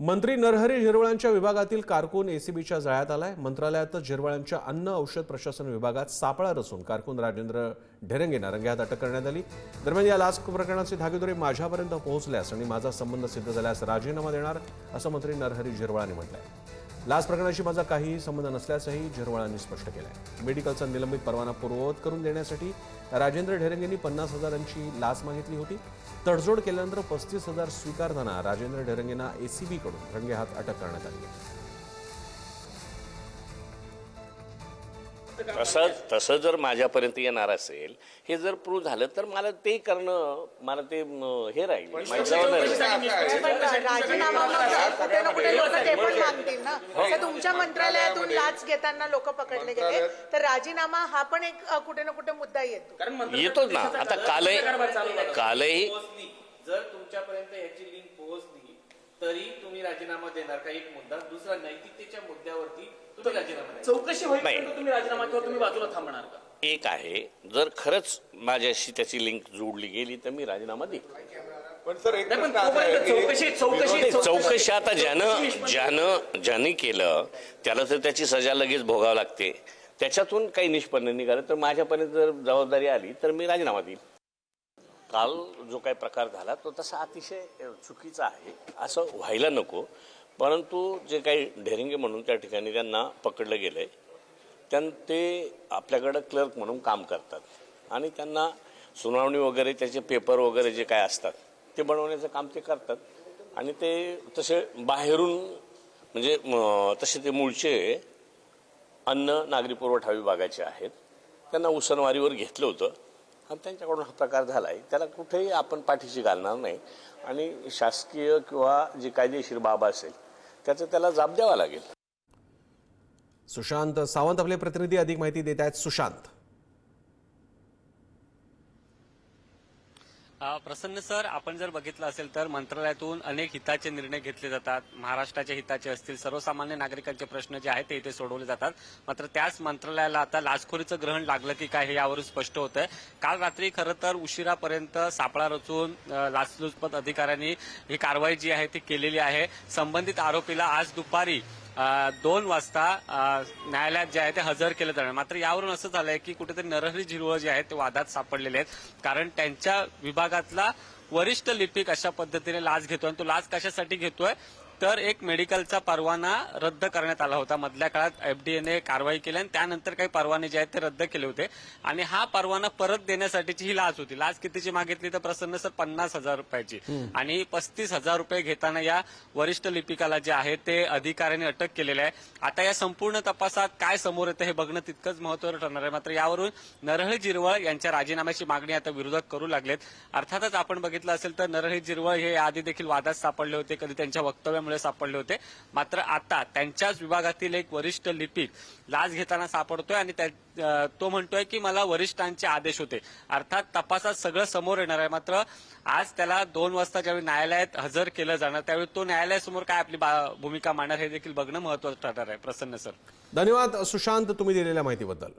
मंत्री नरहरी झिरवळांच्या विभागातील कारकून एसीबीच्या जाळ्यात आलाय. मंत्रालयातच झिरवळांच्या अन्न औषध प्रशासन विभागात सापळा रचून कारकून राजेंद्र ढेरंगे रंग्यात अटक करण्यात आली. दरम्यान या लाच प्रकरणाचे धागेदोरे माझ्यापर्यंत पोहोचल्यास आणि माझा संबंध सिद्ध झाल्यास राजीनामा देणार असं मंत्री नरहरी झिरवळांनी म्हटलंय. लाच प्रकरणाशी माझा काहीही संबंध नसल्याचंही झिरवाळांनी स्पष्ट केलंय. मेडिकलचा निलंबित परवाना पूर्ववत करून देण्यासाठी राजेंद्र ढेरंगेंनी पन्नास हजारांची लाच मागितली होती. तडजोड केल्यानंतर पस्तीस हजार स्वीकारताना राजेंद्र ढेरंगेंना एसीबीकडून रंगेहात अटक करण्यात आली आहे. तसं तसं जर माझ्यापर्यंत येणार असेल हे जर प्रूव्ह झालं तर मला ते करणं मला ते हे राहील. तुमच्या मंत्रालयातून लाच घेताना लोक पकडले गेले. तर राजीनामा हा पण एक कुठे ना कुठे मुद्दा येतो. येतोच ना. आता कालही कालही जर तुमच्यापर्यंत याची लिंक पोहोचली तरी तुम्ही राजीनामा देणार का? एक मुद्दा. दुसरा तुम्ही राजीनामा देणार चौकशी होईपर्यंत तुम्ही राजीनामा किंवा तुम्ही बाजूला थांबणार का? एक आहे जर खरंच माझ्याशी त्याची लिंक जोडली गेली तर मी राजीनामा देईन. पण सर एक नाही पण प्रश्न असा आहे तोपर्यंत की चौकशी चौकशी चौकशी आता ज्यानं ज्यानं ज्याने केलं त्याला तर त्याची सजा लगेच भोगावं लागते. त्याच्यातून काही निष्पन्न निघालं तर माझ्यापर्यंत जर जबाबदारी आली तर मी राजीनामा देईन. काल जो काही प्रकार झाला तो तसा अतिशय चुकीचा आहे असं व्हायला नको. परंतु जे काही ढेरिंगे म्हणून त्या ठिकाणी त्यांना पकडलं गेलंय त्यां ते आपल्याकडं क्लर्क म्हणून काम करतात. आणि त्यांना सुनावणी वगैरे त्याचे पेपर वगैरे जे काय असतात ते बनवण्याचं काम ते करतात. आणि ते तसे बाहेरून म्हणजे तसे ते मूळचे अन्न नागरी पुरवठा विभागाचे आहेत. त्यांना उसनवारीवर घेतलं होतं. आणि त्यांच्याकडून हा प्रकार झाला आहे त्याला कुठेही आपण पाठीशी घालणार नाही. आणि शासकीय किंवा जी कायदेशीर बाब असेल त्याचं त्याला जाब द्यावा लागेल. सुशांत सावंत आपले प्रतिनिधी अधिक माहिती देत आहेत. सुशांत. प्रसन्न सर आपण जर बघितलं असेल तर मंत्रालयातून अनेक हिताचे निर्णय घेतले जातात. महाराष्ट्राच्या हिताचे असतील सर्वसामान्य नागरिकांचे प्रश्न जे आहेत ते इथे सोडवले जातात. मात्र त्याच मंत्रालयाला आता लाचखोरीचं ग्रहण लागलं की काय हे यावरून स्पष्ट आहे काल रात्री खरं तर उशिरापर्यंत सापळा रचून लाचलुचपत अधिकाऱ्यांनी ही कारवाई जी आहे ती केलेली आहे. संबंधित आरोपीला आज दुपारी दोन वाजता न्यायालयात जे आहे ते हजर केलं जाणार. मात्र यावरून असं झालंय की कुठेतरी नरहरी झिरवळ जे आहेत ते वादात सापडलेले आहेत. कारण त्यांच्या विभागातला वरिष्ठ लिपिक अशा पद्धतीने लाच घेतोय आणि तो लाच कशासाठी घेतोय? तर एक मेडिकलचा परवाना रद्द करण्यात आला होता. मधल्या काळात एफडीएने कारवाई केली आणि त्यानंतर काही परवाने जे आहेत ते रद्द केले होते. आणि हा परवाना परत देण्यासाठीची ही लाच होती. लाच कितीची मागितली? तर प्रसन्न सर पन्नास हजार रुपयाची. आणि पस्तीस हजार रुपये घेताना या वरिष्ठ लिपिकाला जे आहे ते अधिकाऱ्याने अटक केलेलं आहे. आता या संपूर्ण तपासात काय समोर येतं हे बघणं तितकंच महत्वाचं ठरणार आहे मात्र यावरून नरहरी जिरवळ यांच्या राजीनाम्याची मागणी आता विरोधक करू लागलेत. अर्थातच आपण बघितलं असेल तर नरहरी जिरवळ हे आधी देखील वादात सापडले होते. कधी त्यांच्या वक्तव्यामुळे सापडले होते. मात्र आता त्यांच्याच विभागातील एक वरिष्ठ लिपिक लाच घेताना सापडतोय आणि तो म्हणतोय की मला वरिष्ठांचे आदेश होते. अर्थात तपासात सगळं समोर येणार आहे. मात्र आज त्याला दोन वाजता ज्यावेळी न्यायालयात हजर केलं जाणार त्यावेळी तो न्यायालयासमोर काय आपली बा- भूमिका मांडणार हे देखील बघणं महत्वाचं ठरणार आहे. प्रसन्न सर. धन्यवाद. सुशांत तुम्ही दिलेल्या माहितीबद्दल.